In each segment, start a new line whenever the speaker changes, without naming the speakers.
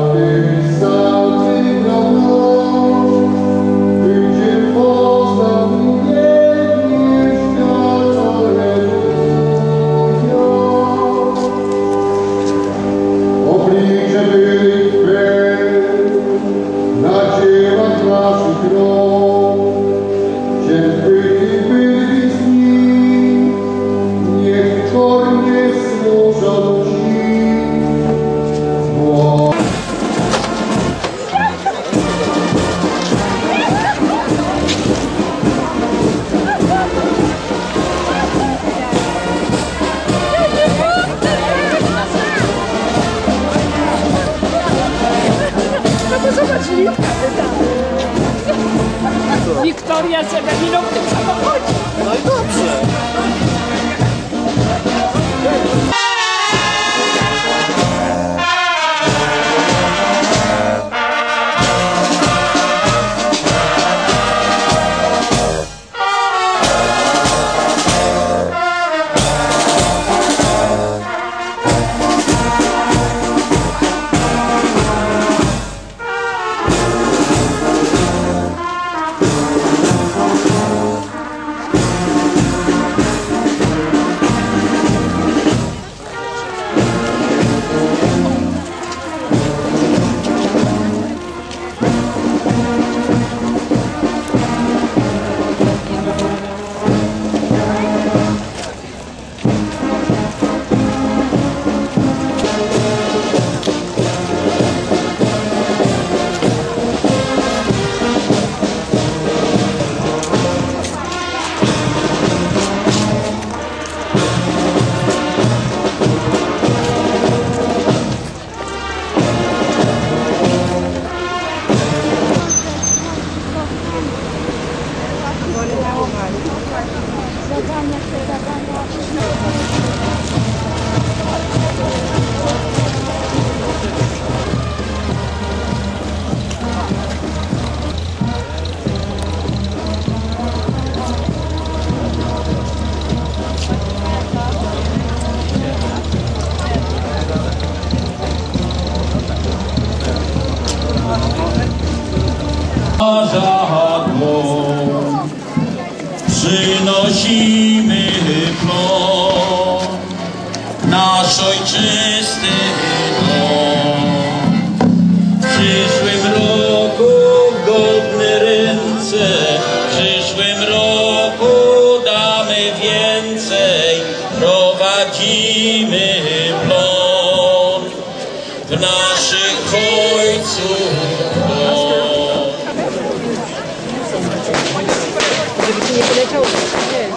Amen. W
naszych ojców dom.
To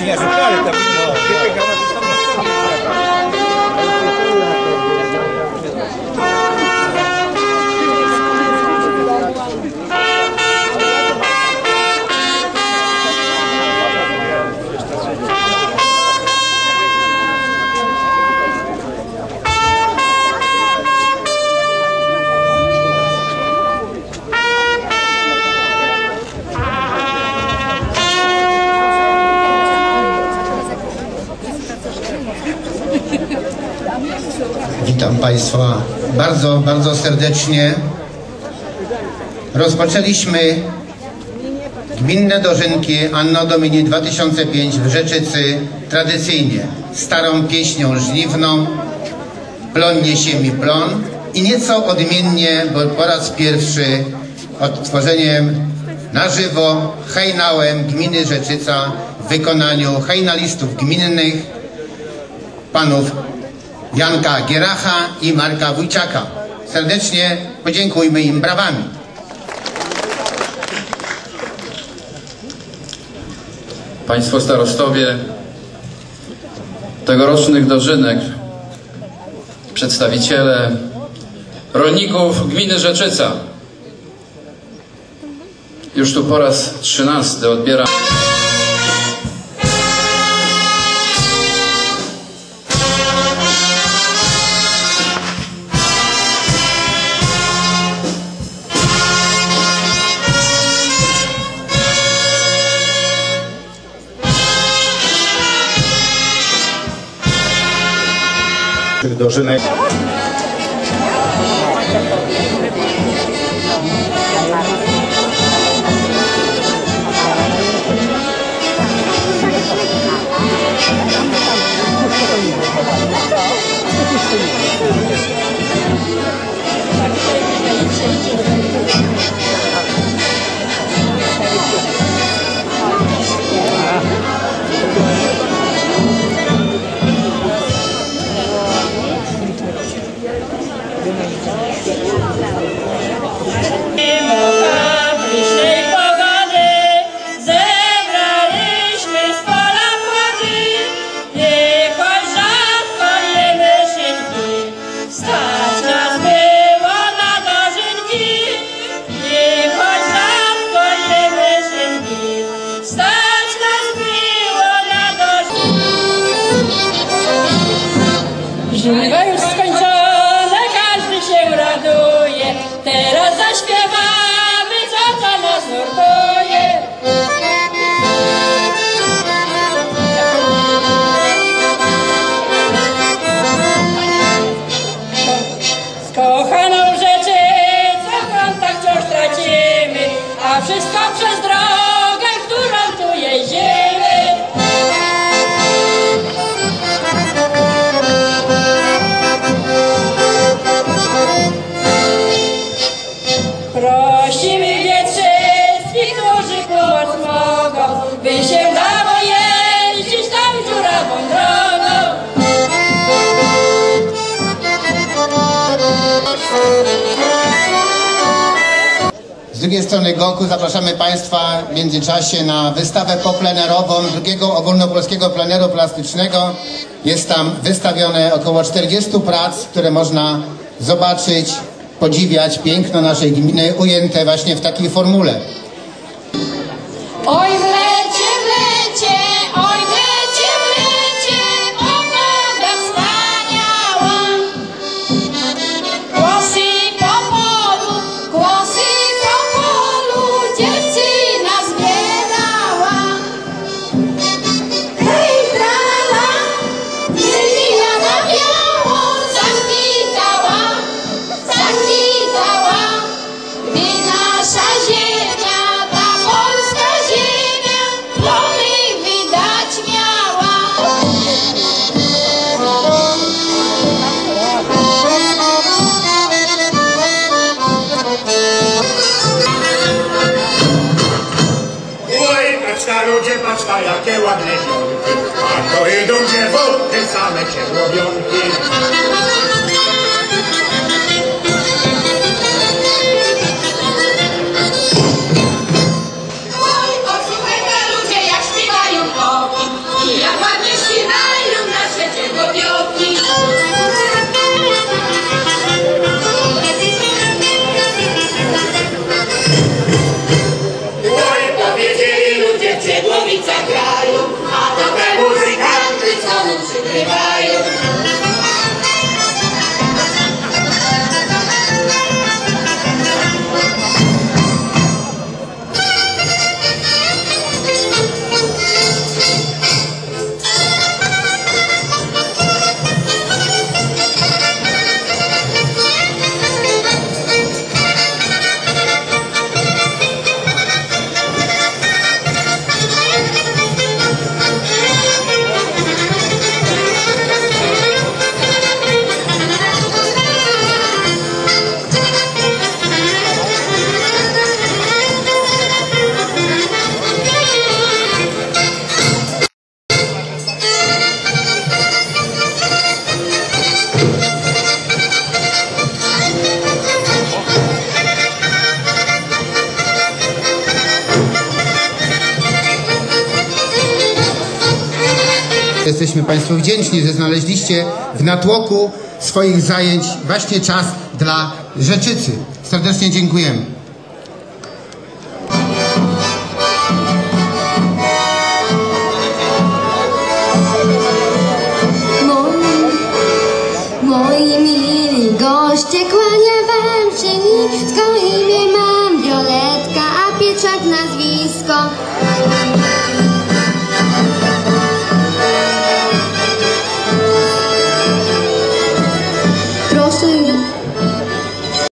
myśmy, myśmy ci nie szukali, tam no, wybiegała to tam
Państwa bardzo, bardzo serdecznie. Rozpoczęliśmy gminne dożynki Anno Domini 2005 w Rzeczycy tradycyjnie starą pieśnią żniwną Plon niesie mi plon i nieco odmiennie, bo po raz pierwszy odtworzeniem na żywo hejnałem gminy Rzeczyca w wykonaniu hejnalistów gminnych panów Janka Gieracha i Marka Wójciaka. Serdecznie podziękujmy im brawami.
Państwo starostowie, tegorocznych dożynek, przedstawiciele rolników gminy Rzeczyca. Już tu po raz trzynasty odbieram...
drużyny. Zawodnik. Z
drugiej strony Goku zapraszamy Państwa w międzyczasie na wystawę poplenerową drugiego ogólnopolskiego pleneru plastycznego. Jest tam wystawione około 40 prac, które można zobaczyć, podziwiać piękno naszej gminy ujęte właśnie w takiej formule.
Oj,
paczka, jakie ładne ziomki. A to idą dziewuty, same cię łowią. segretario, ma qualche musicante sono un segretario.
Jesteśmy Państwu wdzięczni, że znaleźliście w natłoku swoich zajęć właśnie czas dla Rzeczycy. Serdecznie dziękujemy.
Moi, moi mili goście, kłania wam się nisko